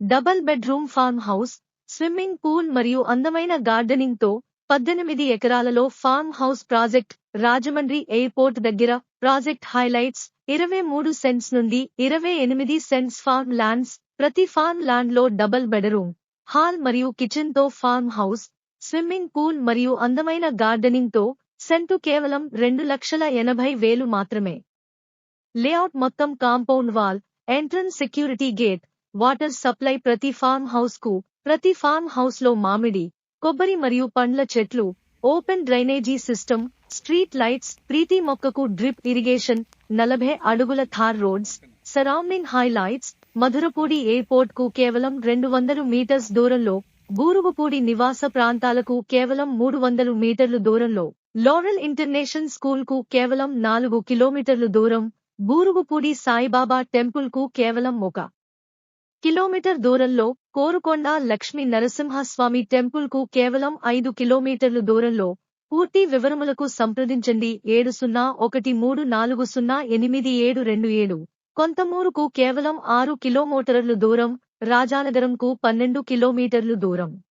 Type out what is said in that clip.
Double bedroom farm house swimming pool మరియు అందమైన గార్డెనింగ్తో పద్దెనిమిది ఎకరాలలో farm house project Rajahmundry airport దగ్గర. ప్రాజెక్ట్ హైలైట్స్ ఇరవై మూడు సెంట్స్ నుండి ఇరవై ఎనిమిది సెంట్స్ ఫార్మ్ ల్యాండ్స్ ప్రతి ఫార్మ్ ల్యాండ్లో డబల్ బెడ్రూమ్ హాల్ మరియు కిచెన్తో ఫార్మ్ హౌస్ స్విమ్మింగ్ పూల్ మరియు అందమైన గార్డెనింగ్తో సెంటు కేవలం రెండు లక్షల ఎనభై వేలు మాత్రమే. లేఅవుట్ మొత్తం compound wall entrance security gate water supply ప్రతి ఫార్మ్ హౌస్కు ప్రతి ఫార్మ్ హౌస్లో మామిడి కొబ్బరి మరియు పండ్ల చెట్లు open drainage system street lights ప్రీతి మొక్కకు డ్రిప్ ఇరిగేషన్ నలభై అడుగుల tar roads surrounding highlights Madhurapudi ఎయిర్పోర్ట్కు కేవలం రెండు వందలు మీటర్స్ దూరంలో బూరుగుపూడి నివాస ప్రాంతాలకు కేవలం మూడు వందలు మీటర్లు దూరంలో లారెల్ ఇంటర్నేషనల్ స్కూల్కు కేవలం నాలుగు కిలోమీటర్లు దూరం బూరుగుపూడి సాయిబాబా టెంపుల్కు కేవలం ఒక కిలోమీటర్ దూరంలో కోరుకొండ లక్ష్మీ నరసింహస్వామి టెంపుల్కు కేవలం ఐదు కిలోమీటర్లు దూరంలో. పూర్తి వివరములకు సంప్రదించండి. ఏడు సున్నా ఒకటి మూడు నాలుగు సున్నా ఎనిమిది ఏడు రెండు ఏడు. కొంతమూరుకు కేవలం ఆరు కిలోమీటర్లు దూరం. రాజానగరంకు పన్నెండు కిలోమీటర్లు దూరం.